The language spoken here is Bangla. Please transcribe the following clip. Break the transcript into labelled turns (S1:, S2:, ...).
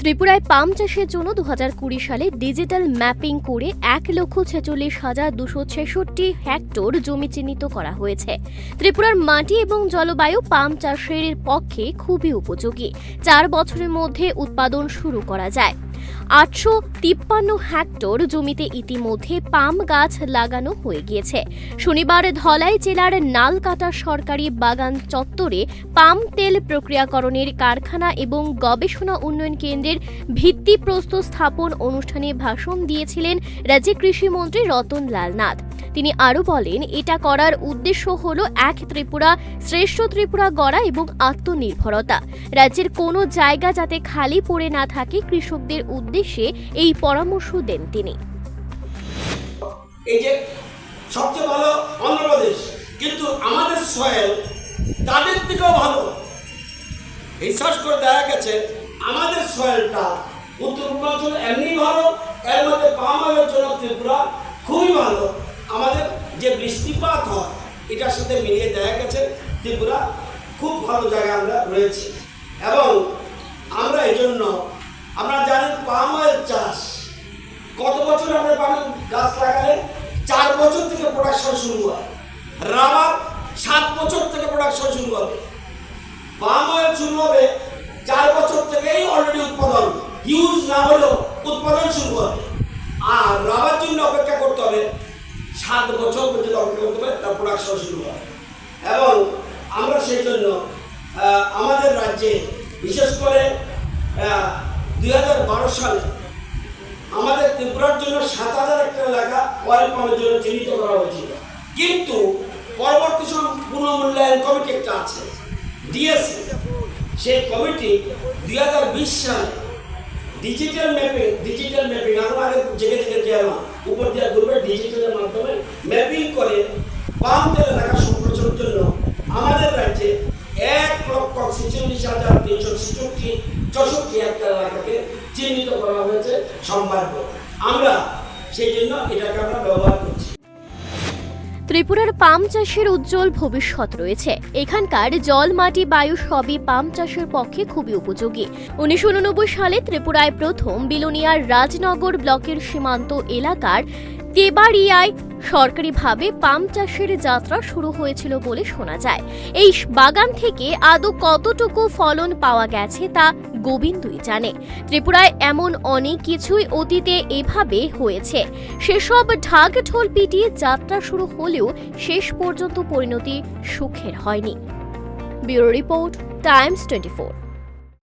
S1: ত্রিপুরায় পাম চাষের জন্য দু সালে ডিজিটাল ম্যাপিং করে এক লক্ষ ছেচল্লিশ হাজার দুশো ছেষট্টি হেক্টর জমি চিহ্নিত করা হয়েছে। ত্রিপুরার মাটি এবং জলবায়ু পাম চাষের পক্ষে খুবই উপযোগী। চার বছরের মধ্যে উৎপাদন শুরু করা যায়। আটশো তিপ্পান্ন হেক্টর জমিতে ইতিমধ্যে পাম গাছ লাগানো হয়ে গিয়েছে। শনিবার ধলাই জেলার নালকাটা সরকারি বাগান চত্বরে পাম তেল প্রক্রিয়াকরণের কারখানা এবং গবেষণা উন্নয়ন কেন্দ্রের ভিত্তিপ্রস্তর স্থাপন অনুষ্ঠানে ভাষণ দিয়েছিলেন রাজ্যের কৃষিমন্ত্রী রতন লাল নাথ। তিনি আরও বলেন, এটা করার উদ্দেশ্য হল এক ত্রিপুরা, শ্রেষ্ঠ ত্রিপুরা গড়া এবং আত্মনির্ভরতা। রাজ্যের কোনো জায়গা যাতে খালি পড়ে না থাকে কৃষকদের উদ্দেশ্যে এই পরামর্শ দেন তিনি।
S2: এই যে সবচেয়ে ভালো অন্ধ্রপ্রদেশ, কিন্তু আমাদের সয়েল তাদের থেকেও ভালো। রিসার্চ করে দেখা গেছে আমাদের সয়েলটা উত্তর পূর্বাঞ্চল এমনি ভালো, এর মধ্যে পামালের জন্য ত্রিপুরা খুবই ভালো। আমাদের যে বৃষ্টিপাত হয়, এটার সাথে মিলিয়ে দেখা গেছে, ত্রিপুরা খুব ভালো জায়গায় আমরা রয়েছি। এবং আমরা এই জন্য আমরা জানেন পাম অয়েল চাষ, কত বছর আমরা পাবেন গাছ লাগালে চার বছর থেকে প্রোডাকশন শুরু হয়? রাবার সাত বছর থেকে প্রোডাকশন শুরু হবে। পাম অয়েল শুরু হবে চার বছর হিউজ না হলেও উৎপাদন শুরু হবে আর রাবার জন্য অপেক্ষা করতে হবে। সাত বছর পর্যন্ত অপেক্ষা করতে হবে, তার প্রোডাকশন শুরু হয়। এবং আমরা সেই জন্য আমাদের রাজ্যে, বিশেষ করে দুই হাজার বারো সালে আমাদের ত্রিপুরার জন্য সাত হাজার একটা এলাকা অয়েল পাম্পের জন্য চিহ্নিত করা হয়েছিল। কিন্তু পরবর্তী সময় পুনঃমূল্যায়ন কমিটি একটা আছে ডিএসসি সেই কমিটি দুই হাজার বিশ সালে ডিজিটাল ম্যাপিং ডিজিটাল ম্যাপিং আমরা আগে জেগে দেওয়া না? উপর দিয়ে করবে ডিজিটালের মাধ্যমে ম্যাপিং করে পাম তেল এলাকা সম্প্রচারের জন্য আমাদের রাজ্যে এক লক্ষ ছেচল্লিশ হাজার তিনশো ছেষট্টি, চৌষট্টি হেক্টর এলাকাকে চিহ্নিত করা হয়েছে সম্ভাব্য। আমরা সেই জন্য এটাকে আমরা
S1: ত্রিপুরার পাম চাষের উজ্জ্বল ভবিষ্যৎ রয়েছে। এখানকার জল, মাটি, বায়ু সবই পাম চাষের পক্ষে খুবই উপযোগী। উনিশশো উননব্বই সালে ত্রিপুরায় প্রথম বিলোনিয়ার রাজনগর ব্লকের সীমান্ত এলাকার তেবাড়িয়ায় সরকারিভাবে পাম চাষের যাত্রা শুরু হয়েছিল বলে শোনা যায়। এই বাগান থেকে আদৌ কতটুকু ফলন পাওয়া গেছে তা গোবিন্দই জানে। ত্রিপুরায় এমন অনেক কিছুই অতীতে এভাবে হয়েছে। সেসব ঢাক ঢোল পিটিয়ে যাত্রা শুরু হলেও শেষ পর্যন্ত পরিণতি সুখের হয়নি। Bureau report, Times twenty